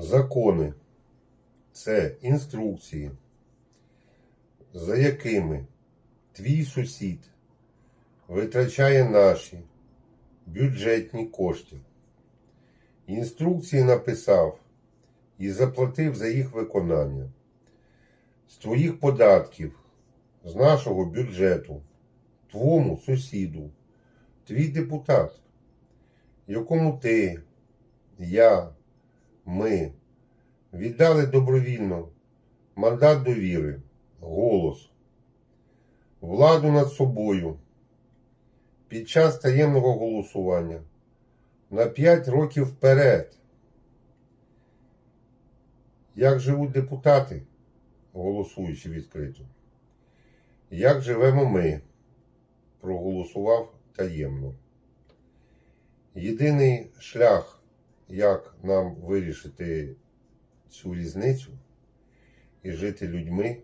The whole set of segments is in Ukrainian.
Закони це інструкції, за якими твій сусід витрачає наші бюджетні кошти. Інструкції написав і заплатив за їх виконання. З твоїх податків, з нашого бюджету, твому сусіду, твій депутат, якому ти, я, ми віддали добровільно мандат довіри, голос, владу над собою під час таємного голосування на 5 років вперед. Як живуть депутати, голосуючи відкрито? Як живемо ми, проголосував таємно. Єдиний шлях, як нам вирішити цю різницю і жити людьми,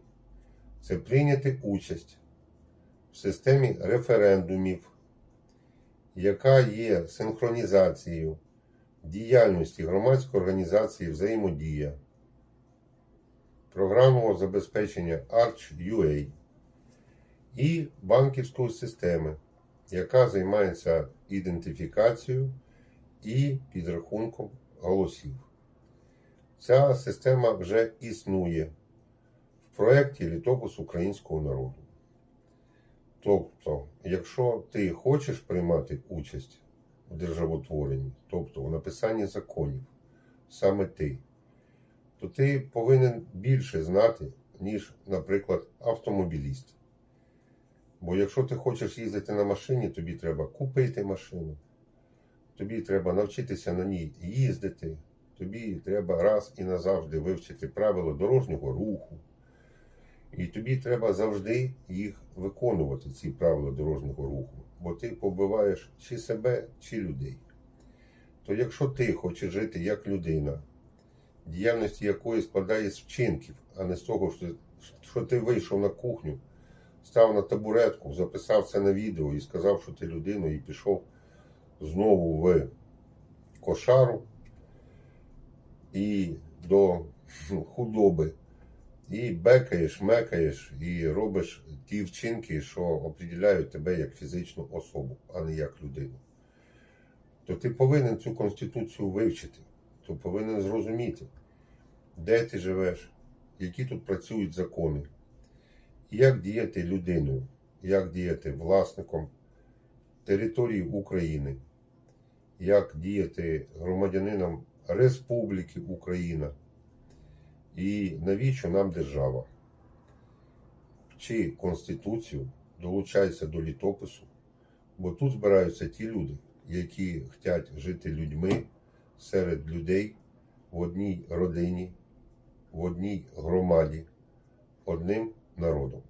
це прийняти участь в системі референдумів, яка є синхронізацією діяльності громадської організації взаємодія, програмного забезпечення ARCH.UA і банківської системи, яка займається ідентифікацією і підрахунком голосів. Ця система вже існує в проєкті Літопис українського народу. Тобто, якщо ти хочеш приймати участь в державотворенні, тобто в написанні законів, саме ти, то ти повинен більше знати, ніж, наприклад, автомобіліст. Бо якщо ти хочеш їздити на машині, тобі треба купити машину, тобі треба навчитися на ній їздити, тобі треба раз і назавжди вивчити правила дорожнього руху. І тобі треба завжди їх виконувати, ці правила дорожнього руху, бо ти побиваєш чи себе, чи людей. То якщо ти хочеш жити як людина, діяльність якої складає з вчинків, а не з того, що, ти вийшов на кухню, став на табуретку, записав це на відео і сказав, що ти людина, і пішов знову в кошару і до худоби. І бекаєш, мекаєш і робиш ті вчинки, що определяють тебе як фізичну особу, а не як людину. То ти повинен цю конституцію вивчити, то повинен зрозуміти, де ти живеш, які тут працюють закони, як діяти людиною, як діяти власником території України, як діяти громадянином Республіки Україна. І навіщо нам держава? Вчи Конституцію, долучайся до літопису, бо тут збираються ті люди, які хочуть жити людьми серед людей в одній родині, в одній громаді, одним народом.